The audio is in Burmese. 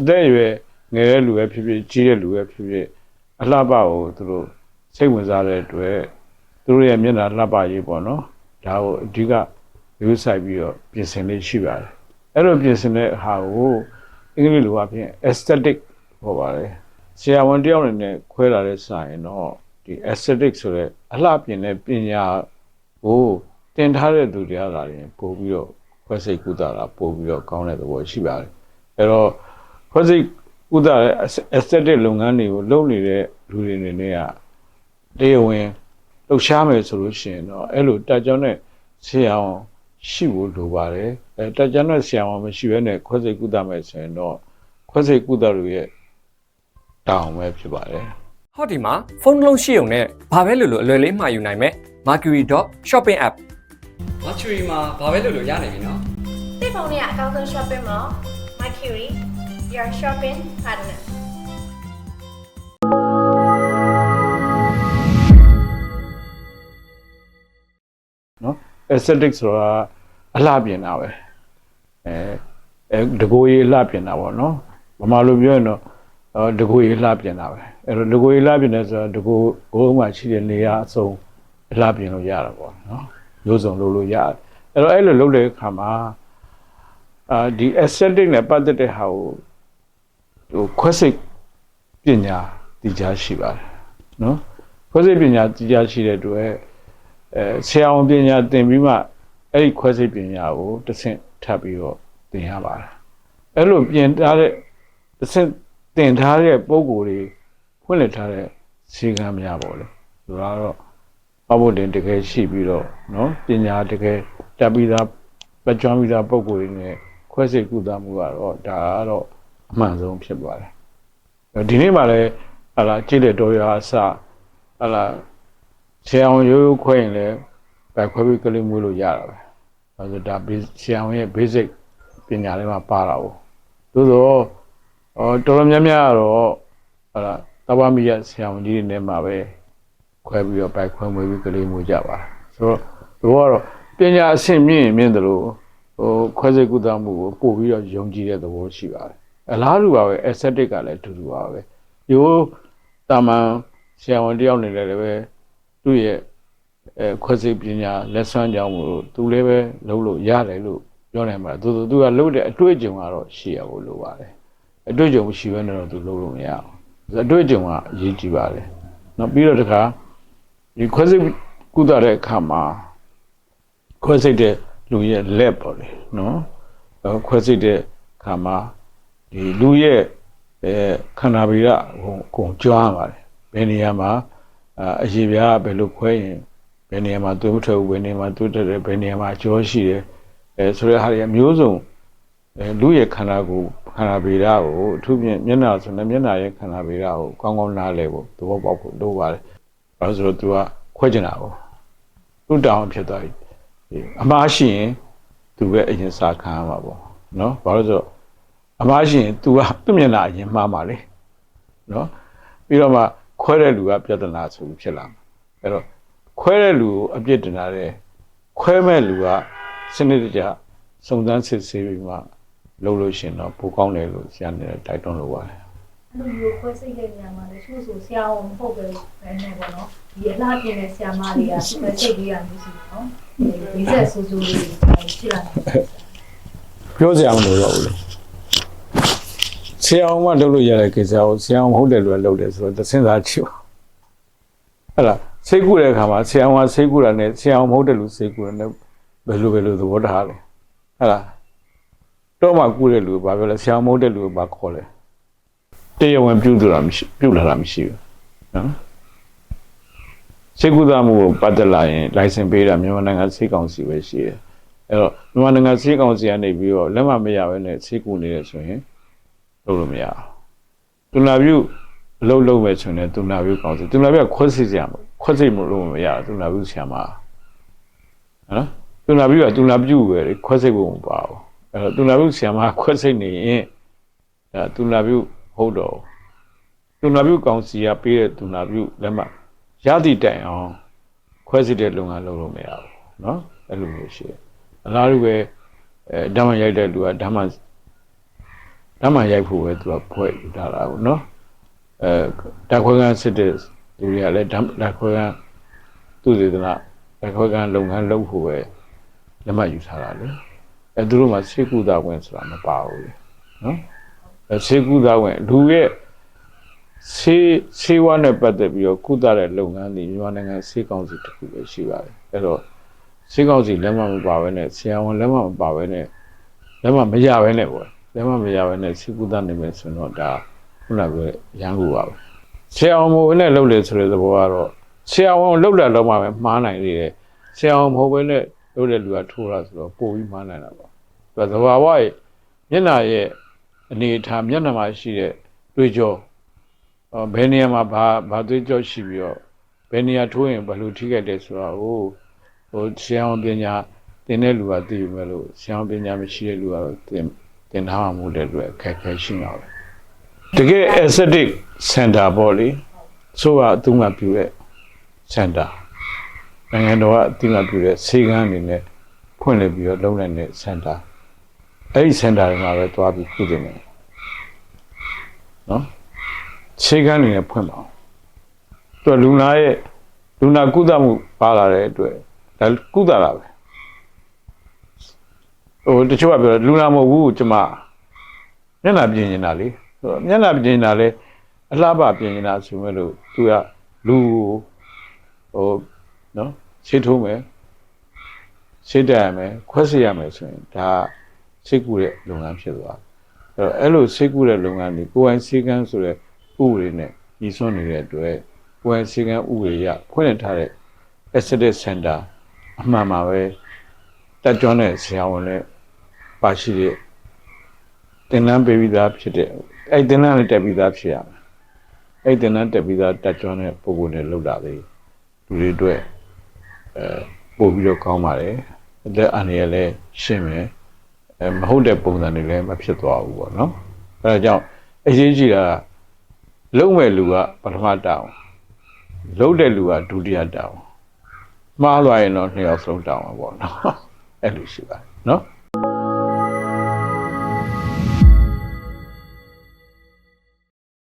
အသက်အရွယ်ငယ်တဲ့လူပဲဖြစ်ဖြစ်ကြီးတဲ့လူပဲဖြစ်ဖြစ်အလှပကိုသူတို့စိတ်ဝင်စားတဲ့အတွက်သူတို့ရဲ့မျက်နှာလှပရေးပေါ့နော်ဒါကိုအဓိကယူဆိုင်ပြီးတော့ပြင်ဆင်လေးရှိပါတယ်အဲ့လိုပြင်ဆင်တဲ့ဟာကိုအင်္ဂလိပ်လိုအဖြစ် aesthetic ဟောပါတယ်ဆရာဝန်တယောက်အနေနဲ့ခွဲလာတဲ့စာရင်တော့ဒီ aesthetic ဆိုတဲ့အလှပြင်တဲ့ပညာကိုတင်ထားတဲ့သူတွေကလာရင်ပို့ပြီးတော့ခွဲစိတ်ကုသတာပို့ပြီးတော့ကောင်းတဲ့သဘောရှိပါတယ်အဲ့တော့ ခွဲစိတ်ကုသတဲ့ aesthetic လုပ်ငန်းတွေကိုလုပ်နေတဲ့လူတွေအနေနဲ့ကတရားဝင်လှုပ်ရှားမယ်ဆိုလို့ရှိရင်တော့အဲ့လိုတက်ကြောင်းတဲ့ဆရာဝန်ရှိဖို့လိုပါတယ်အဲတက်ကြောင်းတဲ့ဆရာဝန်မရှိဘဲနဲ့ခွဲစိတ်ကုသမယ်ဆိုရင်တော့ခွဲစိတ်ကုသလူရဲ့တောင်းပဲဖြစ်ပါတယ်ဟောဒီမှာဖုန်းတစ်လုံးရှိုံနဲ့ဘာပဲလို့လို့အလွယ်လေးမှာယူနိုင်မယ် Mercury.shopping app Mercury မှာဘာပဲလို့လို့ရနိုင်ပြီနော်တိတ်ဖုန်းနဲ့အကောင်းဆုံး shopping mall Mercury your shopping partner နော် aesthetic ဆိုတာအလှပြင်တာပဲအဲအဲတကိုယ်ကြီးအလှပြင်တာပေါ့နော်ဗမာလိုပြောရင်တော့အော်တကိုယ်ကြီးအလှပြင်တာပဲအဲ့တော့တကိုယ်ကြီးအလှပြင်တယ်ဆိုတော့တကိုယ်ကိုယ်မှာရှိတဲ့နေရာအစုံအလှပြင်လို့ရတာပေါ့နော်မျိုးစုံလုပ်လို့ရတယ်အဲ့တော့အဲ့လိုလုပ်တဲ့အခါမှာအာဒီ aesthetic နဲ့ပတ်သက်တဲ့ဟာကို ဟိုခွဲစိတ်ပညာတည်ကြားရှိပါတယ်နော်ခွဲစိတ်ပညာတည်ကြားရှိတဲ့အတွက်အဲဆရာဝန်ပညာသင်ပြီးမှအဲ့ဒီခွဲစိတ်ပညာကိုတစ်ဆင့်ထပ်ပြီးတော့သင်ရပါတယ်အဲ့လိုပြင်ထားတဲ့တစ်ဆင့်သင်ထားတဲ့ပုံကိုယ်တွေဖွင့်လှစ်ထားတဲ့ဈေးကမ်းများပေါ့လေဆိုတော့ပဖို့တင်တကယ်ရှိပြီးတော့နော်ပညာတကယ်တက်ပြီးသားပကြွမ်းပြီးသားပုံကိုယ်တွေနဲ့ခွဲစိတ်ကုသမှုကတော့ဒါကတော့ အမှန်ဆုံးဖြစ်ပါတယ်ဒီနေ့မှလည်းဟာလာကြည့်တဲ့တော်ရအစဟာလာဆရာဝန်ရိုးရိုးခွဲရင်လည်းဗက်ခွဲပြီးကလေးမွေးလို့ရတာပဲအဲဆိုဒါဆရာဝန်ရဲ့ basic ပညာလေးမှာပါတာ哦သို့သောအော်တော်တော်များများကတော့ဟာလာတဘာမီရဆရာဝန်ကြီးတွေနဲ့မှာပဲခွဲပြီးတော့ဗက်ခွဲမွေးပြီးကလေးမွေးကြပါဆိုတော့ဒီကတော့ပညာအဆင့်မြင့်ရင်မြင့်တယ်လို့ဟိုခွဲစိတ်ကုသမှုကိုပို့ပြီးတော့ယုံကြည်တဲ့သဘောရှိပါတယ် အလားတူပါပဲ aesthetic ကလည်းအတူတူပါပဲရိုးတာမန်ဆရာဝန်တယောက်နေလည်းပဲသူ့ရဲ့အဲခွဲစိတ်ပညာလက်ဆွမ်းကြောင်းမို့လို့သူလည်းပဲလုပ်လို့ရတယ်လို့ပြောနိုင်မှာသူသူကလုပ်တဲ့အတွေ့အကြုံကတော့ရှိရဖို့လိုပါတယ်အတွေ့အကြုံမရှိဘဲနဲ့တော့သူလုပ်လို့မရအောင်အတွေ့အကြုံကအရေးကြီးပါတယ်နောက်ပြီးတော့တခါဒီခွဲစိတ်ကုသတဲ့အခါမှာခွဲစိတ်တဲ့လူရဲ့လက်ပေါ့လေနော်အဲခွဲစိတ်တဲ့အခါမှာ ဒီလူရဲ့အဲခန္ဓာဗီရဟိုအကုန်ကြွားပါတယ်ဘယ်နေရာမှာအာအရေပြားကဘယ်လိုခွဲရင်ဘယ်နေရာမှာသွေးမထွက်ဘူးဘယ်နေရာမှာသွေးထွက်တယ်ဘယ်နေရာမှာကြောရှိတယ်အဲဆိုတဲ့ဟာတွေအမျိုးစုံအဲလူရဲ့ခန္ဓာကိုယ်ခန္ဓာဗီရကိုအထူးဖြင့်မျက်နှာဆိုရင်မျက်နှာရဲ့ခန္ဓာဗီရကိုကောင်းကောင်းနားလည်ဖို့သဘောပေါက်ဖို့လိုပါတယ်ဘာလို့ဆိုတော့ तू ကခွဲကျင်တာကိုသူ့တောင်းဖြစ်သွားပြီဒီအမှားရှိရင် तू ပဲအရင်စာခံရမှာပေါ့နော်ဘာလို့ဆိုတော့ အမှားရှိရင် तू ကသူ့မျက်နှာအရင်မှားမှာလေနော်ပြီးတော့မှခွဲတဲ့လူကပြဿနာဆိုပြီးဖြစ်လာမှာအဲ့တော့ခွဲတဲ့လူကိုအပြစ်တင်တာတဲ့ခွဲမဲ့လူကစနစ်တကျစုံစမ်းစစ်ဆေးပြီးမှလုပ်လို့ရှရင်တော့ပိုကောင်းတယ်လို့ဆရာနေတိုက်တွန်းလိုပါတယ်အဲ့လိုမျိုးခွဲစိတ်တဲ့နေရာမှာလည်းချို့ဆိုဆရာဝန်မဟုတ်ပဲပဲနဲ့ပေါ့နော်ဒီအလားပြင်းတဲ့ဆရာမတွေကခွဲစိတ်ပေးရမျိုးစီနော်ဒီဆက်ဆူဆူလေးဖြစ်လာတယ်ပြောစရာမလိုတော့ဘူးလေ ဆရာအောင်မလုပ်လို့ရတဲ့ကိစ္စကိုဆရာအောင်မဟုတ်တယ်လို့လုပ်တယ်ဆိုတော့သင်္သာချို့ဟဲ့လားစိတ်ကူတဲ့အခါမှာဆရာအောင်ကစိတ်ကူတာနဲ့ဆရာအောင်မဟုတ်တယ်လို့စိတ်ကူတာနဲ့ဘယ်လိုဘယ်လိုသဘောထားလဲဟဲ့လားတော့မှကူတဲ့လူကဘာပြောလဲဆရာအောင်မဟုတ်တဲ့လူကဘာခေါ်လဲတရားဝင်ပြုသူတာမရှိပြုလာတာမရှိဘူးနော်စိတ်ကူတာမှုကိုပတ်သက်လာရင် license ပေးတာမြန်မာနိုင်ငံစိတ်ကောင်စီပဲရှိတယ်အဲ့တော့မြန်မာနိုင်ငံစိတ်ကောင်စီကနေပြီးတော့လက်မမရဘဲနဲ့စိတ်ကူနေတယ်ဆိုရင် လုပ်လို့မရဘူးတူနာပြုအလုပ်လုပ်မယ်ဆိုရင်တူနာပြုကောင်စီတူနာပြုခွဲစိတ်စရာမခွဲစိတ်မလို့မရဘူးတူနာပြုဆရာမနော်တူနာပြုကတူနာပြုပဲလေခွဲစိတ်ဖို့မပါဘူးအဲ့တော့တူနာပြုဆရာမခွဲစိတ်နေရင်အဲတူနာပြုဟုတ်တော့တူနာပြုကောင်စီကပေးတဲ့တူနာပြုလက်မရသည့်တိုင်အောင်ခွဲစိတ်တဲ့လုပ်ငန်းလုပ်လို့မရဘူးเนาะအဲ့လိုမျိုးရှိတယ်အလားတူပဲအဲဓမ္မရိုက်တဲ့လူကဓမ္မ ဓမ္မရိုက်ဖို့ပဲသူကဖွဲ့ယူထားတာကိုနော်အဲတက်ခွဲကန်းစစ်တဲ့လူတွေကလည်းဓမ္မတက်ခွဲကန်းသူစေတနာတက်ခွဲကန်းလုပ်ငန်းလုပ်ဖို့ပဲလက်မှတ်ယူထားတာလေအဲသူတို့မှစေကုသဝင်ဆိုတာမပါဘူးလေနော်အဲစေကုသဝင်လူရဲ့စေစေဝါနဲ့ပတ်သက်ပြီးတော့ကုသတဲ့လုပ်ငန်းတွေမြန်မာနိုင်ငံစေကောင်းစီတစ်ခုပဲရှိပါတယ်အဲတော့စေကောင်းစီလက်မှတ်မပါဘဲနဲ့ဆရာဝန်လက်မှတ်မပါဘဲနဲ့လက်မမရဘဲနဲ့ပေါ့ လက်မမရဘဲနဲ့စိကုသနေမယ်ဆိုတော့ဒါခုနကပြောရန်ကူပါပဲဆရာအောင်မဟုတ်ဘဲနဲ့လှုပ်လေဆိုတဲ့သဘောကတော့ဆရာအောင်လှုပ်လက်လုံးမှပဲမှားနိုင်သေးတယ်ဆရာအောင်မဟုတ်ဘဲနဲ့လှုပ်တဲ့လူကထိုးတာဆိုတော့ပို့ပြီးမှားနိုင်တာပေါ့သူကသဘာဝရဲ့မျက်နှာရဲ့အနေအထားမျက်နှာမှာရှိတဲ့တွေးကြောအော်ဘယ်နေရာမှာဘာဘာတွေးကြောရှိပြီးတော့ဘယ်နေရာထိုးရင်ဘယ်လိုထိခိုက်တယ်ဆိုတော့ဟိုဟိုဆရာအောင်ပညာတင်တဲ့လူကသိပြီမဲ့လို့ဆရာပညာမရှိတဲ့လူကတော့တင် တင်ထားမှာမဟုတ်တဲ့အတွက်အခက်အခဲရှိမှာပဲတကယ် aesthetic center ပေါ့လေဆိုတော့အတူမှပြုတဲ့ center နိုင်ငံတော်ကအတူမှပြုတဲ့ဆေးကန်းအနေနဲ့ဖွင့်လှစ်ပြီးတော့လုပ်နိုင်တဲ့ center အဲ့ဒီ center တွေမှာပဲတွားပြီးပြုတင်တယ်နော်ဆေးကန်းအနေနဲ့ဖွင့်ပါအောင်သူကလူနာရဲ့လူနာကုသမှုပါလာတဲ့အတွက်ဒါကုသတာပဲ ဟိုတချို့ကပြောတယ်လူနာမဟုတ်ဘူးကျမမျက်နှာပြင်နေတာလေဟိုမျက်နှာပြင်နေတာလေအလှပပြင်နေတာဆိုမဲ့လို့သူကလူကိုဟိုနော်ရှင်းထိုးမယ်ရှင်းတက်ရမယ်ခွက်စီရမယ်ဆိုရင်ဒါစိတ်ကူတဲ့လုပ်ငန်းဖြစ်သွားတယ်အဲ့တော့အဲ့လိုစိတ်ကူတဲ့လုပ်ငန်းတွေကိုယ်ပိုင်စီကန်းဆိုတဲ့ဥပဒေနဲ့ညီစွန်းနေတဲ့အတွက်ကိုယ်ပိုင်စီကန်းဥပဒေရဖွင့်ထားတဲ့ aesthetic center အမှန်ပါပဲတက်ကြွတဲ့ဆရာဝန်လည်း ပါရှိတဲ့တင်နန်းပေးပြီးသားဖြစ်တဲ့အဲ့တင်နန်းနဲ့တက်ပြီးသားဖြစ်ရမယ်အဲ့တင်နန်းတက်ပြီးသားတက်ကြွတဲ့ပုံပုံနဲ့လောက်တာလေလူတွေအတွက်အဲပို့ပြီးတော့ကောင်းပါတယ်အသက်အန္တရာယ်လည်းရှင်းမယ်အဲမဟုတ်တဲ့ပုံစံတွေလည်းမဖြစ်သွားဘူးပေါ့နော်အဲဒါကြောင့်အရေးကြီးတာလုံမဲ့လူကပထမတောင်းလုံတဲ့လူကဒုတိယတောင်းမှားသွားရင်တော့နှစ်ယောက်ဆုံးတောင်းပါပေါ့နော်အဲ့လိုရှိပါတယ်နော်